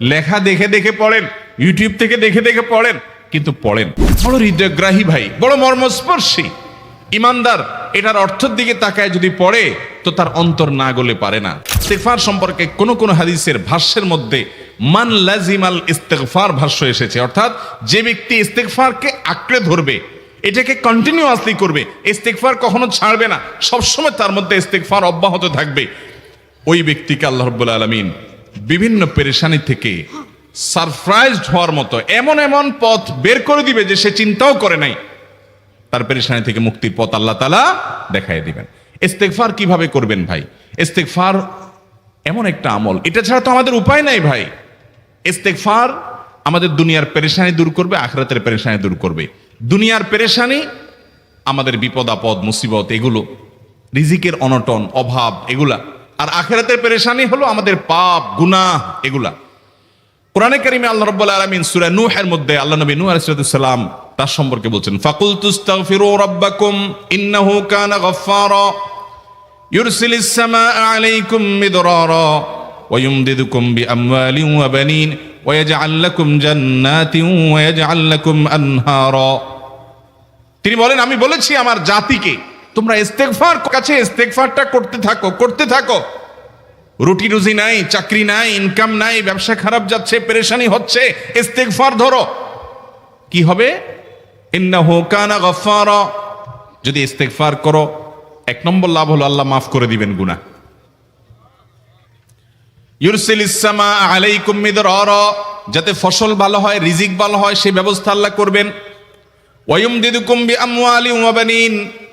লেখা দেখে দেখে পড়েন ইউটিউব থেকে দেখে দেখে পড়েন, কিন্তু পড়েন। বড় হৃদয়গ্রাহী ভাই, বড় মর্মস্পর্শী। ইমানদার, এটার অর্থের দিকে তাকায় যদি পড়ে, তো তার অন্তর না গলে পারে না। ইস্তেগফার সম্পর্কে কোন কোন হাদিসের ভাষ্যের মধ্যে মান লাজিমাল ইস্তেকফার ভাষ্য এসেছে। অর্থাৎ যে ব্যক্তি ইস্তেকফারকে আঁকড়ে ধরবে, এটাকে কন্টিনিউয়াসলি করবে ইস্তেকফার কখনো ছাড়বে না, সবসময় তার মধ্যে ইস্তেকফার অব্যাহত থাকবে। ওই ব্যক্তিকে আল্লাহ রব্বুল আলমিন বিভিন্ন পেরেশানি থেকে সারপ্রাইজড হওয়ার মতো এমন এমন পথ বের করে দিবে যে সে চিন্তাও করে নাই। তার পেরেশানি থেকে মুক্তির পথ আল্লাহ তালা দেখাই দিবেন। ইস্তেগফার কীভাবে করবেন ভাই? ইস্তেগফার এমন একটা আমল। এটা ছাড়া তো আমাদের উপায় নাই ভাই। ইস্তেগফার আমাদের দুনিয়ার পেরেশানি দূর করবে, আখরাতের পেরেশানি দূর করবে। দুনিয়ার পেরেশানি আমাদের বিপদ, আপদ, মুসিবত, এগুলো। রিজিকের অনটন, অভাব, এগুলা। আর আখেরাতের পেরেশানি হলো আমাদের পাপ গুনাহ এগুলা কোরআনে কারিমে আল্লাহ রাব্বুল আলামিন সূরা নূহের মধ্যে আল্লাহ নবী নূহ আলাইহিস সালাম তার সম্পর্কে বলছেন ফাকুল তুস্তাগফিরু রাব্বাকুম ইন্নাহু কানা গাফফারা ইউরসিলিস সামাআ আলাইকুম মিদরারা ويمددكم بأموال وبنين ويجعل لكم جنات ويجعل لكم أنهارا তিনি বলেন আমি বলেছি আমার জাতিকে তোমরা ইস্তেগফার কাছে ইস্তেগফারটা করতে থাকো করতে থাকো। রুটি রুজি নাই, চাকরি নাই ইনকাম নাই, ব্যবসা খারাপ যাচ্ছে, পেরেশানি হচ্ছে, ইস্তেগফার ধরো। কি হবে? ইন্নাহু কানা গফফারা। যদি ইস্তেগফার করো, এক নম্বর লাভ হলো আল্লাহ মাফ করে দিবেন গুনাহ। ইউরসিলিস সামা আলাইকুম মিদরারা। যাতে ফসল ভালো হয়, রিজিক ভালো হয় সেই ব্যবস্থা আল্লাহ করবেন। ওয়ুম দিদুকুম বি আমওয়ালি ওয়া বানিন।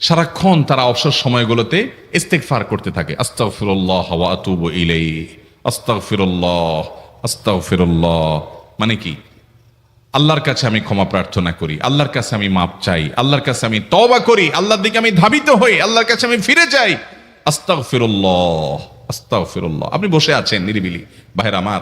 সারাক্ষণ তারা অবসর সময়গুলোতে ইস্তেগফার করতে থাকে। আস্তাগফিরুল্লাহ ওয়া আতুবু ইলাই আস্তাগফিরুল্লাহ আস্তাগফিরুল্লাহ। মানে কি? আল্লাহর কাছে আমি ক্ষমা প্রার্থনা করি, আল্লাহর কাছে আমি মাপ চাই, আল্লাহর কাছে আমি তওবা করি, আল্লাহর দিকে আমি ধাবিত হই, আল্লাহর কাছে আমি ফিরে যাই। আস্তাগফিরুল্লাহ আস্তাগফিরুল্লাহ। আপনি বসে আছেন নিরিবিলি। ভাইরা আমার,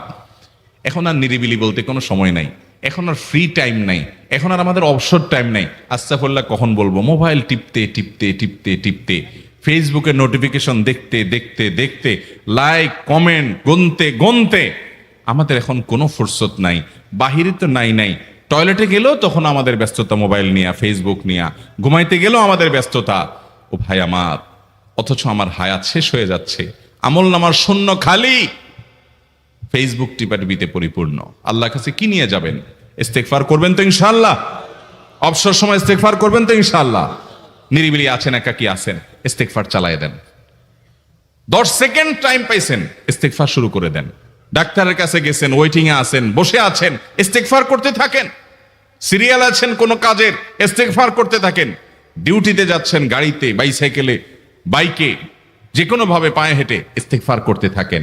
এখন আর নিরিবিলি বলতে কোনো সময় নাই। এখন আর ফ্রি টাইম নাই। এখন আর আমাদের অবসর টাইম নাই। আস্তাফুল্লাহ, কখন বলব? মোবাইল টিপতে টিপতে টিপতে টিপতে। ফেসবুকের নোটিফিকেশন দেখতে দেখতে দেখতে লাইক কমেন্ট গুনতে গুনতে। আমাদের এখন কোনো ফুরসত নাই। বাহিরে তো নাই নাই। টয়লেটে গেলেও তখন আমাদের ব্যস্ততা মোবাইল নিয়া ফেসবুক নিয়া। ঘুমাইতে গেলেও আমাদের ব্যস্ততা। ও ভাই আমার, অথচ আমার হায়াত শেষ হয়ে যাচ্ছে। আমল নামার শূন্য খালি। ফেসবুক টিপাটিপিতে পরিপূর্ণ। আল্লাহ কাছে কি নিয়ে যাবেন? ইস্তেকফার করবেন তো ইনশাল্লাহ অবসর সময় ইস্তেকফার করবেন তো ইনশাল্লাহ নিরিবিলি আছেন একা কি আছেন ইস্তেকফার চালায় দেন। দশ সেকেন্ড টাইম পাইছেন ইস্তেকফার শুরু করে দেন। ডাক্তারের কাছে গেছেন ওয়েটিং এ আছেন, বসে আছেন ইস্তেকফার করতে থাকেন। সিরিয়াল আছেন কোনো কাজের ইস্তেকফার করতে থাকেন। ডিউটিতে যাচ্ছেন গাড়িতে, বাইসাইকেলে, বাইকে যে কোনো ভাবে পায়ে হেঁটে ইস্তেকফার করতে থাকেন।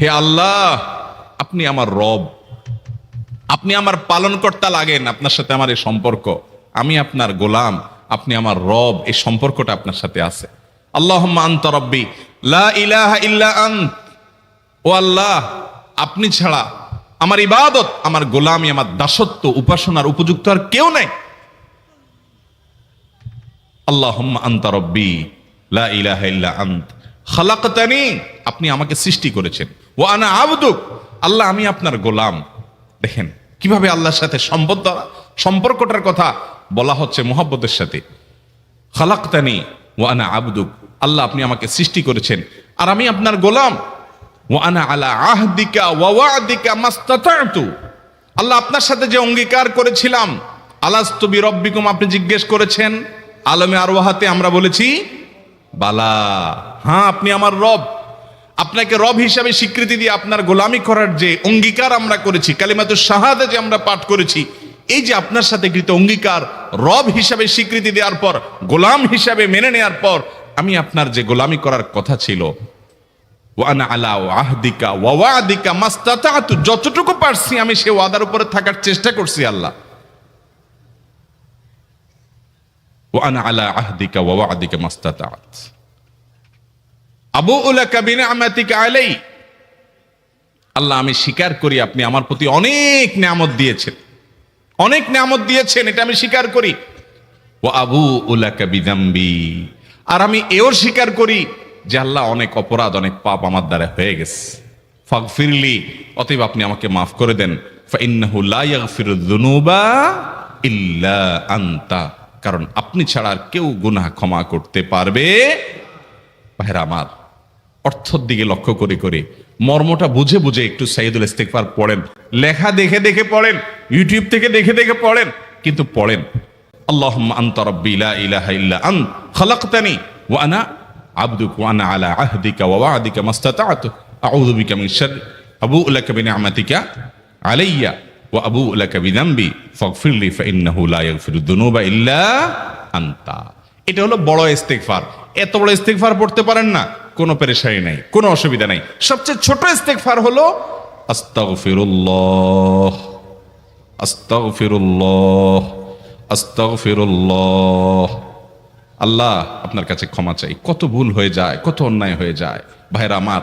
হে আল্লাহ, আপনি আমার রব। আপনি আমার পালনকর্তা লাগেন আপনার সাথে আমার এই সম্পর্ক। আমি আপনার গোলাম, আপনি আমার রব, এই সম্পর্কটা আপনার সাথে আছে। আল্লাহ আন্ত রব্বি ও আল্লাহ, আপনি ছাড়া আমার ইবাদত, আমার গোলামি, আমার দাসত্ব, উপাসনার উপযুক্ত আর কেউ নাই। আল্লাহ আন্ত রব্বি, লা আন্ত। খালাকতানি, আপনি আমাকে সৃষ্টি করেছেন। ও আনা আবদুক। আল্লাহ, আমি আপনার গোলাম। দেখেন, কীভাবে আল্লাহর সাথে সম্পদ সম্পর্কটার কথা বলা হচ্ছে মোহাব্বতের সাথে। খালাক্তানি ও আনা আবদুক। আল্লাহ, আপনি আমাকে সৃষ্টি করেছেন। আর আমি আপনার গোলাম। ও আনা আলা আহদিকা ওয়াদিকা মাস্তাতু আল্লাহ, আপনার সাথে যে অঙ্গীকার করেছিলাম আলাস্তবি রব্বিকুম আপনি জিজ্ঞেস করেছেন, আলমে আরওয়াহাতে আমরা বলেছি, বালা। হ্যাঁ আপনি আমার রব। আপনাকে রব হিসাবে স্বীকৃতি দিয়ে আপনার গোলামি করার যে অঙ্গীকার আমরা করেছি কালিমাতুর শাহাদা যে আমরা পাঠ করেছি, এই যে আপনার সাথে কৃত অঙ্গীকার, রব হিসাবে স্বীকৃতি দেওয়ার পর, গোলাম হিসাবে মেনে নেওয়ার পর, আমি আপনার যে গোলামি করার কথা ছিল ওয়ানা আলা আহদিকা ওয়াদিকা মাস্তাতাতু, যতটুকু পারছি আমি সে ওয়াদার উপরে থাকার চেষ্টা করছি আল্লাহ। ওয়ানা আলা আহদিকা ওয়াদিকা মাস্তাতাত। আবু উলাকা বিনিআমাতিকা আলাই আল্লাহ, আমি স্বীকার করি আপনি আমার প্রতি অনেক নিয়ামত দিয়েছেন। অনেক নিয়ামত দিয়েছেন, এটা আমি স্বীকার করি। ও আবু উলাকা বিদাম্বি আর আমি এও স্বীকার করি যে আল্লাহ অনেক অপরাধ, অনেক পাপ আমার দ্বারা হয়ে গেছে। ফাগফিরলি, অতএব আপনি আমাকে মাফ করে দেন। ইল্লা আনতা। কারণ আপনি ছাড়া আর কেউ গুনাহ ক্ষমা করতে পারবে। ভাইরা আমার অর্থর দিকে লক্ষ্য করে করে। মর্মটা বুঝে বুঝে একটু সাইদুল ইস্তেকবার পড়েন। লেখা দেখে দেখে পড়েন, ইউটিউব থেকে দেখে দেখে পড়েন, কিন্তু পড়েন। আল্লাহুম্মা আনতা রাব্বি লা ইলাহা ইল্লা আন খালাকতানি, ওয়া আনা আবদুক আলা আহদিকা, ওয়া ওয়াদিকা মাস্তাতা'তু, আউযু বিকা মিন শাররি আবুউ লাকা আলাইয়া, ওয়া আবুউ লাকা বিযামবি ফাগফিরলি ফাইন্নাহু লা ইয়াগফিরুদ যুনুবা ইল্লা আনতা। এটা হলো বড় ইস্তেগফার। এত বড় ইস্তেগফার পড়তে পারেন না। কোনো পেরেশানি নাই, কোনো অসুবিধা নাই। সবচেয়ে ছোট ইস্তেগফার হলো, আস্তাগফিরুল্লাহ আস্তাগফিরুল্লাহ আস্তাগফিরুল্লাহ। আল্লাহ আপনার কাছে ক্ষমা চাই। কত ভুল হয়ে যায়, কত অন্যায় হয়ে যায়। ভাইরা আমার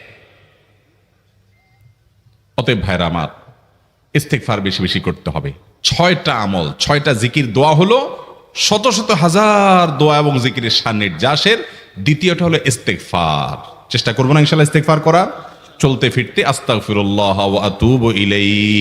অতএব ভাইরা আমার, ইস্তেগফার বেশি বেশি করতে হবে। ছয়টা আমল, ছয়টা জিকির দোয়া হলো, শত শত হাজার দোয়া এবং জিকিরের সান্নির্যাসের দ্বিতীয়টা হলো ইস্তেগফার। চেষ্টা করব না ইনশাল্লাহ ইস্তেগফার করা চলতে ফিরতে আস্তাগফিরুল্লাহ ওয়া ইলাইহি।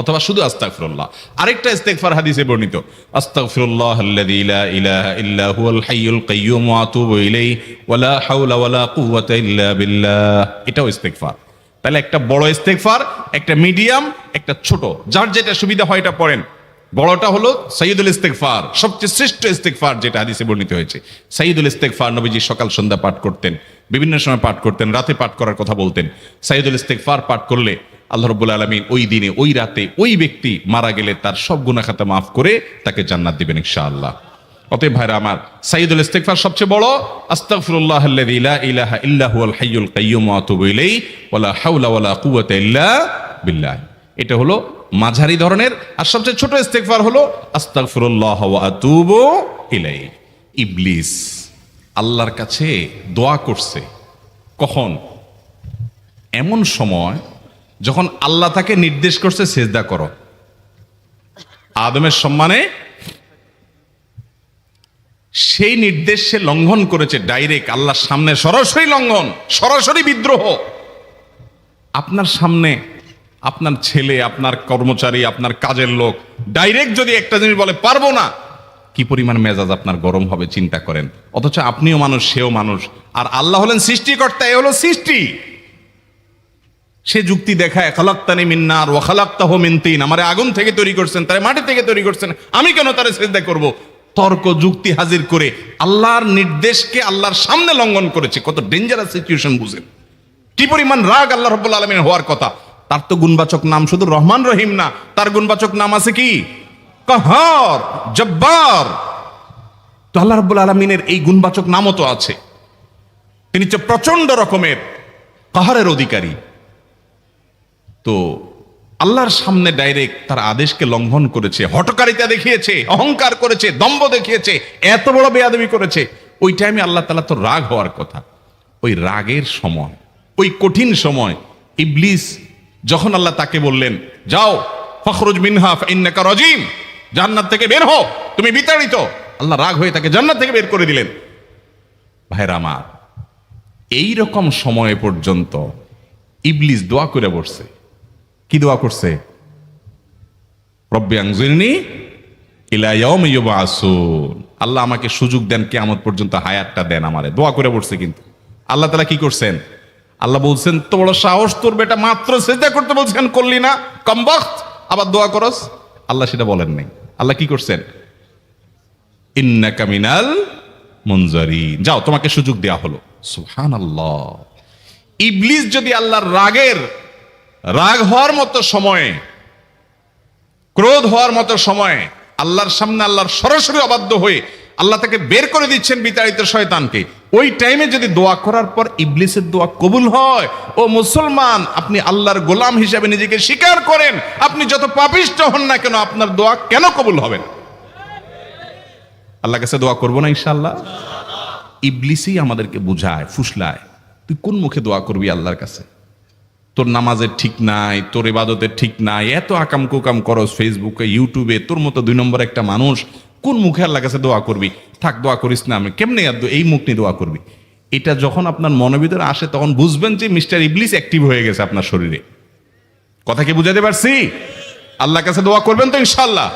অথবা শুধু আস্তাগফিরুল্লাহ। আরেকটা ইস্তেগফার হাদিসে বর্ণিত, আস্তাগফিরুল্লাহ আল্লাযী লা ইলাহা ইল্লা হুয়াল হাইয়ুল কাইয়্যুম ওয়া আতুবু ইলাইহি। ওয়া লা হাওলা ওয়া লা কুওয়াতা ইল্লা বিল্লাহ। এটাও ইস্তেগফার। তাহলে একটা বড় ইস্তেগফার, একটা মিডিয়াম, একটা ছোট। যার যেটা সুবিধা হয় এটা পড়েন। বড়টা হলো সাইয়দুল ইস্তেগফার, সবচেয়ে শ্রেষ্ঠ ইস্তেগফার যেটা হাদিসে বর্ণিত হয়েছে। সাইয়দুল ইস্তেগফার নবীজি সকাল সন্ধ্যা পাঠ করতেন, বিভিন্ন সময় পাঠ করতেন, রাতে পাঠ করার কথা বলতেন। সাইয়দুল ইস্তেগফার পাঠ করলে আল্লাহ রব্বুল আলমিন ওই দিনে, ওই রাতে ওই ব্যক্তি মারা গেলে তার সব গুনাহ খাতা মাফ করে তাকে জান্নাত দিবেন ইনশাআল্লাহ। অতএব ভাইরা আমার সাইদুল ইস্তেগফার সবচেয়ে বড়, আস্তাগফিরুল্লাহ আল্লাযী লা ইলাহা ইল্লা হুয়াল হাইয়ুল কাইয়্যুম ওয়া আতুবু ইলাইহি, ওয়ালা হাওলা ওয়ালা কুওয়াতা ইল্লা বিল্লাহ। এটা হলো মাঝারি ধরনের, আর সবচেয়ে ছোট ইস্তেগফার হলো, আস্তাগফিরুল্লাহ ওয়া আতুবু ইলাইহি। ইবলিস আল্লাহর কাছে দোয়া করছে, কখন? এমন সময়, যখন আল্লাহ তাকে নির্দেশ করছে, সেজদা করো। আদমের সম্মানে সেই নির্দেশ সে লঙ্ঘন করেছে ডাইরেক্ট আল্লাহর সামনে সরাসরি লঙ্ঘন, সরাসরি বিদ্রোহ। আপনার সামনে আপনার ছেলে, আপনার কর্মচারী, আপনার কাজের লোক ডাইরেক্ট যদি একটা জিনিস বলে, পারব না। কি পরিমাণ মেজাজ আপনার গরম হবে, চিন্তা করেন। অথচ আপনিও মানুষ, সেও মানুষ। আর আল্লাহ হলেন সৃষ্টিকর্তা, এ হলো সৃষ্টি। সে যুক্তি দেখায়, খালাক্তানি মিন্নার ও খালাক্তাহ মিনতিন আমারে আগুন থেকে তৈরি করছেন, তারে মাটি থেকে তৈরি করছেন। আমি কেন তারে শ্রদ্ধা করব? তর্ক যুক্তি হাজির করে আল্লাহর নির্দেশকে আল্লাহর সামনে লঙ্ঘন করেছে। কত ডেঞ্জারাস সিচুয়েশন বুঝেন। কি পরিমাণ রাগ আল্লাহ রব্বুল আলমিনের হওয়ার কথা। তার তো গুণবাচক নাম শুধু রহমান রহিম না, তার গুণবাচক নাম আছে কি? কাহার, জব্বার। তো আল্লাহ রব্বুল আলমিনের এই গুণবাচক নামও তো আছে। তিনি হচ্ছে প্রচণ্ড রকমের কাহারের অধিকারী। তো আল্লাহর সামনে ডাইরেক্ট তার আদেশকে লঙ্ঘন করেছে হটকারিতা দেখিয়েছে, অহংকার করেছে, দম্ভ দেখিয়েছে, এত বড় বেয়াদবি করেছে। ওই টাইমে আল্লাহ তালা তো রাগ হওয়ার কথা। ওই রাগের সময়, ওই কঠিন সময় ইবলিস যখন আল্লাহ তাকে বললেন, যাও, ফখরুজ মিনহাফ ইন্নাকা রজিম, জান্নাত থেকে বের হো তুমি বিতাড়িত। আল্লাহ রাগ হয়ে তাকে জান্নাত থেকে বের করে দিলেন। ভাইরা আমার এই রকম সময় পর্যন্ত ইবলিস দোয়া করে বসছে। কি দোয়া করছে? আল্লাহ আমাকে সুযোগ দেন, কিয়ামত পর্যন্ত হায়াতটা দেন আমারে। দোয়া করে পড়ছে কিন্তু। আল্লাহ তালা কি করছেন? আল্লাহ বলছেন তো বড় সাহস তোর বেটা, মাত্র সেজদা করতে বলছেন, করলি না? কমবখত আবার দোয়া করস? আল্লাহ সেটা বলেন নাই। আল্লাহ কি করছেন? ইন্নাকা মিনাল মুনজারিন। যাও, তোমাকে সুযোগ দেওয়া হলো। সুবহানাল্লাহ। ইবলিস যদি আল্লাহর রাগের রাগ হওয়ার মতো সময়ে, ক্রোধ হওয়ার মতো সময়ে আল্লাহর সামনে আল্লাহর সরাসরি অবাধ্য হয়ে আল্লাহ তাকে বের করে দিচ্ছেন বিতাড়িত শয়তানকে। ওই টাইমে যদি দোয়া করার পর ইবলিসের দোয়া কবুল হয়, ও মুসলমান, আপনি আল্লাহর গোলাম হিসাবে নিজেকে স্বীকার করেন, আপনি যত পাপিষ্ট হন না কেন, আপনার দোয়া কেন কবুল হবে না? আল্লাহ কাছে দোয়া করব না ইনশাল্লাহ ইবলিসই আমাদেরকে বুঝায়, ফুসলায়, তুই কোন মুখে দোয়া করবি আল্লাহর কাছে? তোর নামাজের ঠিক নাই, তোর ইবাদতের ঠিক নাই, এত আকাম কুকাম করস ফেসবুকে ইউটিউবে তোর মতো দুই নম্বর একটা মানুষ, কোন মুখে আল্লাহ কাছে দোয়া করবি? থাক, দোয়া করিস না আমি। কেমনে এই মুখ নিয়ে দোয়া করবি। এটা যখন আপনার মনের ভিতরে আসে, তখন বুঝবেন যে মিস্টার ইবলিস অ্যাক্টিভ হয়ে গেছে আপনার শরীরে। কথা কি বুঝাতে পারছি? আল্লাহ কাছে দোয়া করবেন তো ইনশাল্লাহ